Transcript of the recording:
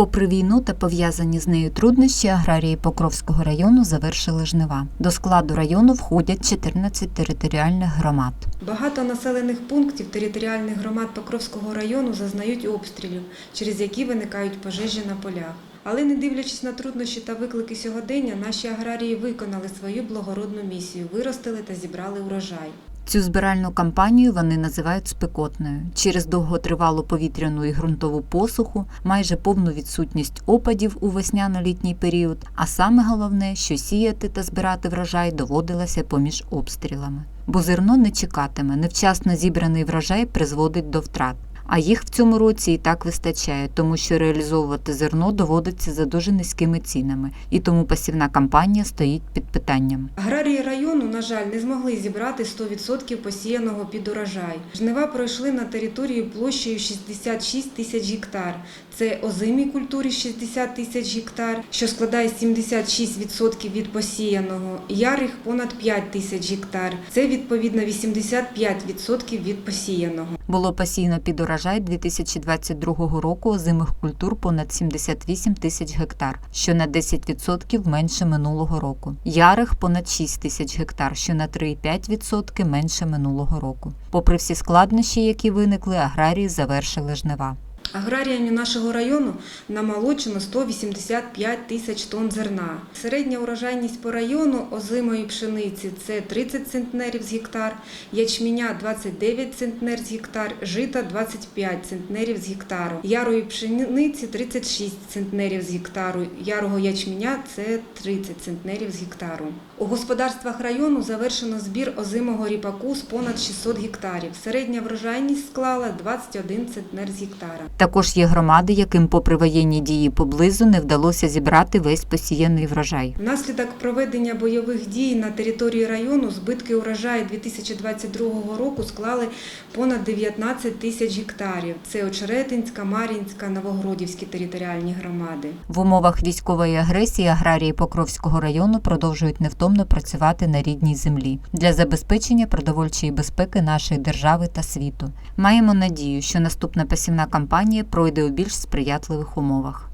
Попри війну та пов'язані з нею труднощі, аграрії Покровського району завершили жнива. До складу району входять 14 територіальних громад. Багато населених пунктів територіальних громад Покровського району зазнають обстрілів, через які виникають пожежі на полях. Але не дивлячись на труднощі та виклики сьогодення, наші аграрії виконали свою благородну місію, виростили та зібрали урожай. Цю збиральну кампанію вони називають спекотною через довготривалу повітряну і ґрунтову посуху, майже повну відсутність опадів у весняно-літній період. А саме головне, що сіяти та збирати врожай доводилося поміж обстрілами. Бо зерно не чекатиме, невчасно зібраний врожай призводить до втрат. А їх в цьому році і так вистачає, тому що реалізовувати зерно доводиться за дуже низькими цінами, і тому посівна кампанія стоїть під питанням. Аграрії району, на жаль, не змогли зібрати 100% посіяного під урожай. Жнива пройшли на території площею 66 тисяч гектар. Це озимій культурі 60 тисяч гектар, що складає 76% від посіяного. Ярих понад 5 тисяч гектар. Це відповідно 85% від посіяного. Було посіяно під урожай 2022 року озимих культур понад 78 тисяч гектар, що на 10% менше минулого року. Ярих понад 6 тисяч гектар, що на 3,5% менше минулого року. Попри всі складнощі, які виникли, аграрії завершили жнива. Аграріями нашого району намолочено 185 тисяч тонн зерна. Середня урожайність по району озимої пшениці це 30 центнерів з гектар, ячменя 29 центнер з гектар, жита 25 центнерів з гектару. Ярої пшениці 36 центнерів з гектару, ярого ячменя це 30 центнерів з гектару. У господарствах району завершено збір озимого ріпаку з понад 600 гектарів. Середня врожайність склала 21 центнер з гектара. Також є громади, яким, попри воєнні дії поблизу, не вдалося зібрати весь посіяний врожай. Внаслідок проведення бойових дій на території району збитки урожаю 2022 року склали понад 19 тисяч гектарів. Це Очеретинська, Мар'їнська, Новогродівські територіальні громади. В умовах військової агресії аграрії Покровського району продовжують невтомно працювати на рідній землі для забезпечення продовольчої безпеки нашої держави та світу. Маємо надію, що наступна посівна кампанія пройде у більш сприятливих умовах.